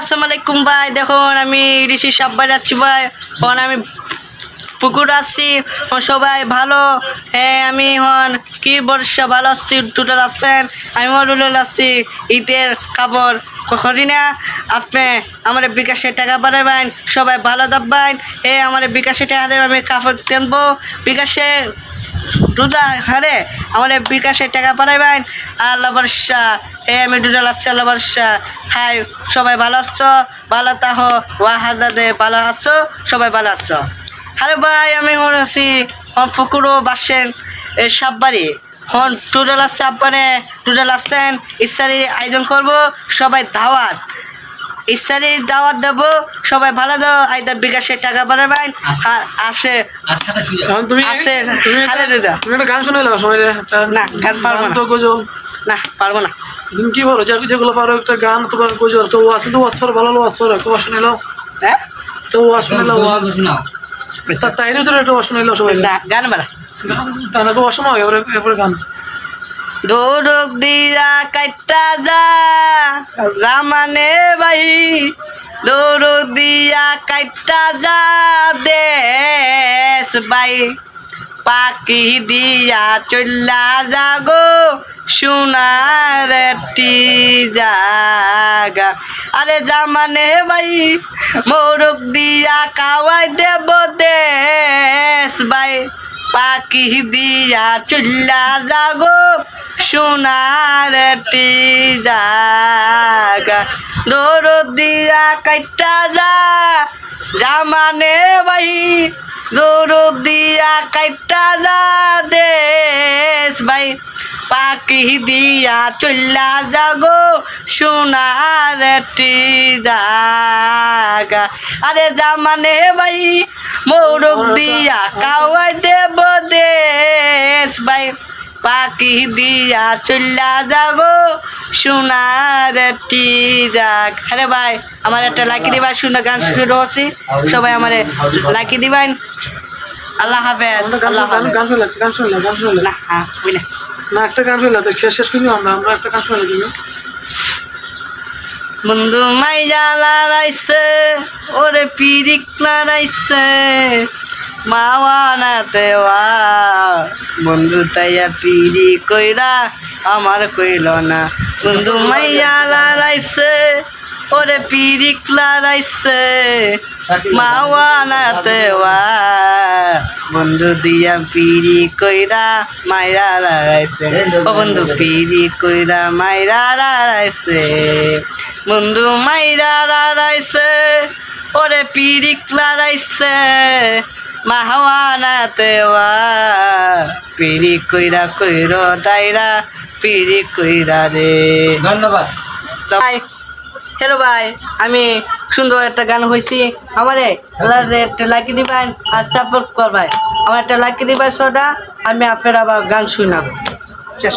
আসসালামু আলাইকুম ভাই। দেখুন, আমি ঋষি সাব্বাই যাচ্ছি ভাই। এখন আমি পুকুর আসছি সবাই ভালো। হ্যাঁ আমি হন, কি বর্ষা, ভালো আসছি টুটাল আসছেন আমি মরুল আসছি ঈদের কাপড় করি না। আপনি আমার বিকাশে টাকা পাঠাবেন সবাই ভালো থাকবেন। এ আমার বিকাশে টাকা দেবেন, আমি কাপড় কিনবো। বিকাশে দুধা হারে আমার বিকাশে টাকা পাঠাবেন আল্লাহ বর্ষা এ আমি দুধা লাগছে আল্লাহ বর্ষা হাই, সবাই ভালো আছো? ভালো তাহো ওয়াহাদে ভালো আছো? সবাই ভালো আছো? আরে ভাই, আমি হন আছি হন ফুকুরো বাসেন, এ সাববাড়ি হন টুডাল আসছে আব্বানে টুডাল আসছেন ইত্যাদি আয়োজন করব। সবাই দাওয়াত। ইত্যাদি দাওয়াত দেবো। সবাই ভালো দাও আইদার বিকাশে টাকা পাঠাবেন আর আসে তুমি আছে, তুমি হারে একটা- রেজা। তুমি একটা গান শুনে নাও সময় রে। না, গান পারব না। তো গজল। না পারব না। তুমি কি বলো যেগুলো পারো একটা গান তোমার গজল তো ওয়াজ তো ওয়াজ পারো ভালো ওয়াজ পারো একটা ওয়াজ শুনে নাও হ্যাঁ? তো ওয়াজ শুনে নাও ওয়াজ। তা- তাইরে তো একটা ওয়াজ শুনে নাও সবাই। না, গান বাড়া। গান তাহলে ওয়াজ শোনাও এবারে এবারে গান। দৌড়ক দিয়া কাইটা যা জামানে ভাই দৌড়ক দিয়া কাইটা যা দেশ ভাই। পাখি দিয়া চল্লা যাগো, সোনার একটি জাগা আরে জামানে ভাই মোরক দিয়া কাওয়াই দেব দেশ ভাই। পাখি দিয়া চুল্লা যাগো, সোনার একটি জাগা দৌড় দিয়া কাইটা যা জামানে ভাই দৌড় দিয়া কাইটা যা, দেশ ভাই পাখি দিয়া চল্লা যাগো, সোনার একটি জাগা আরে জামানে ভাই মৌরক দিয়া কাওয়াই দেব, দেশ ভাই পাখি দিয়া চল্লা যাগো সোনার যাক আরে ভাই আমার একটা লাকি দিবার সুন্দর গান শুরু হচ্ছে। সবাই আমার লাকি দিবেন। আল্লাহ হাফেজ আল্লাহ গান শুনলে গান শুনলে গান শুনলে না হ্যাঁ না। না একটা গান শুনলে তো শেষ করি আমরা আমরা একটা গান শুনলে তুমি বন্ধু মাইয়া লড়াইছে ওরে পিরিক লড়াইছে মাওয়া না দেওয়া বন্ধু তাইয়া পিরি কইরা আমার কইল না। বন্ধু, মাইয়া লড়াইছে, ওরে পিরিক লড়াইছে, মাওয়া না দেওয়া। বন্ধু, দিয়া পিরি কইরা মাইরা লড়াইছে। ও বন্ধু পিরি কইরা মাইরা লড়াইছে। বন্ধু, মাইরা লড়াইছে, ওরে পিরিক লড়াইছে। মাহওয়া না দেওয়া পিরি কইরা কইর দাইরা পিরি কইরা রে। ধন্যবাদ। ভাই হ্যালো ভাই আমি সুন্দর একটা গান হয়েছি আমারে একটা লাকি দিবেন আর সাপোর্ট করবাই আমার একটা লাকি দিবেন সোটা আমি আপনার আবার গান শুনাবো। শেষ।